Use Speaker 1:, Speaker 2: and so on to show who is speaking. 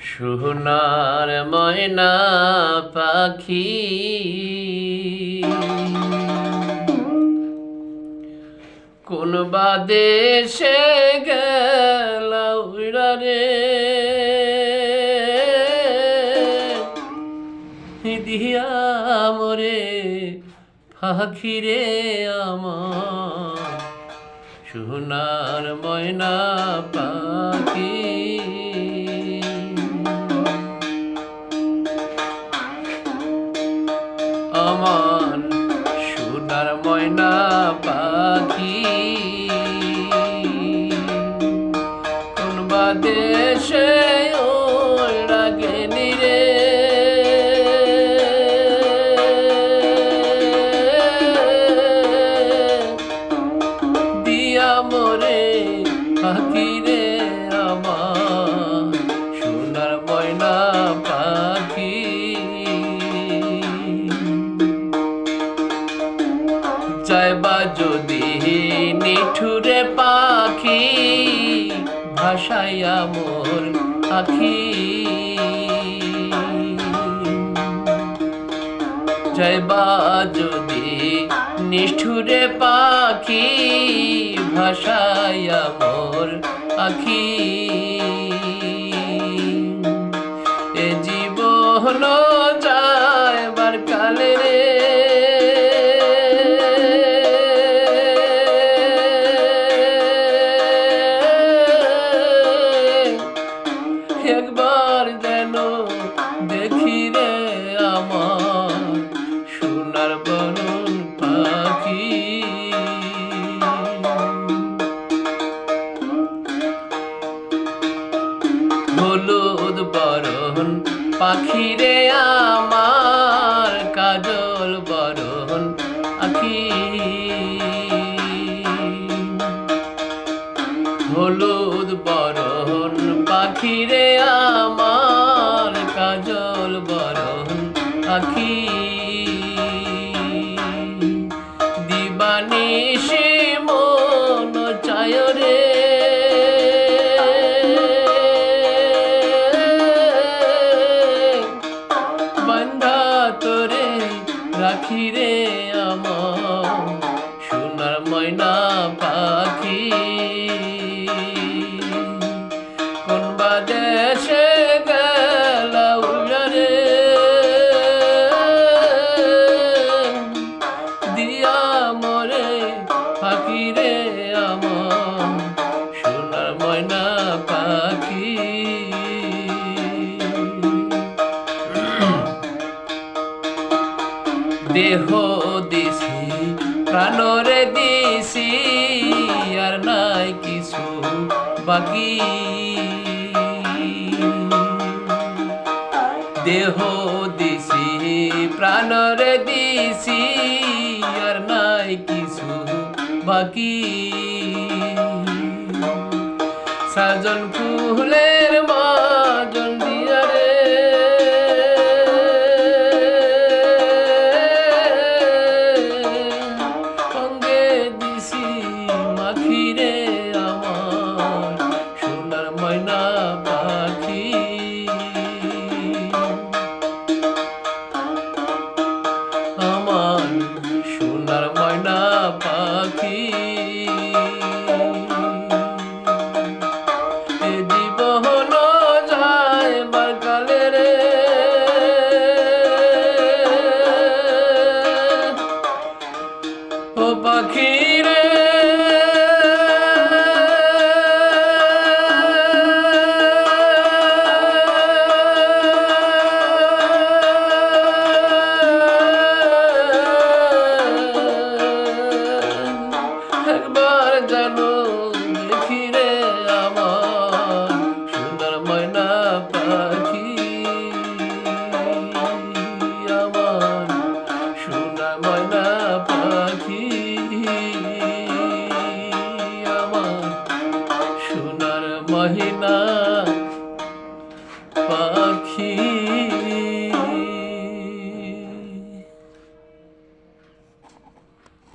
Speaker 1: সোনার ময়না পাখি। কোন বা দেশে গেল রে। দিয়া মরে পাখিরে আমার। সোনার ময়না পাখি। নিঠুরে পাখি ভাসাইয়া মোর আখি। যাইবা যদি নিষ্ঠুরে পাখি ভাসাইয়া মোর আখি। হলুদ বরণ পাখি রে আমার কাজল বরণ, আখি। হলুদ বরণ পাখি রে আমার কাজল বরণ, আখি। দিবানিশি বন্ধা তোরে রাখি রে আমার দেহ দিছি, প্রাণরে দিছি, আর নাই কিছু বাকি। দেহ দিছি, প্রাণরে দিছি, আর নাই কিছু বাকি। সাজন ফুলের ও পাখি রে একবার জানো না পাখি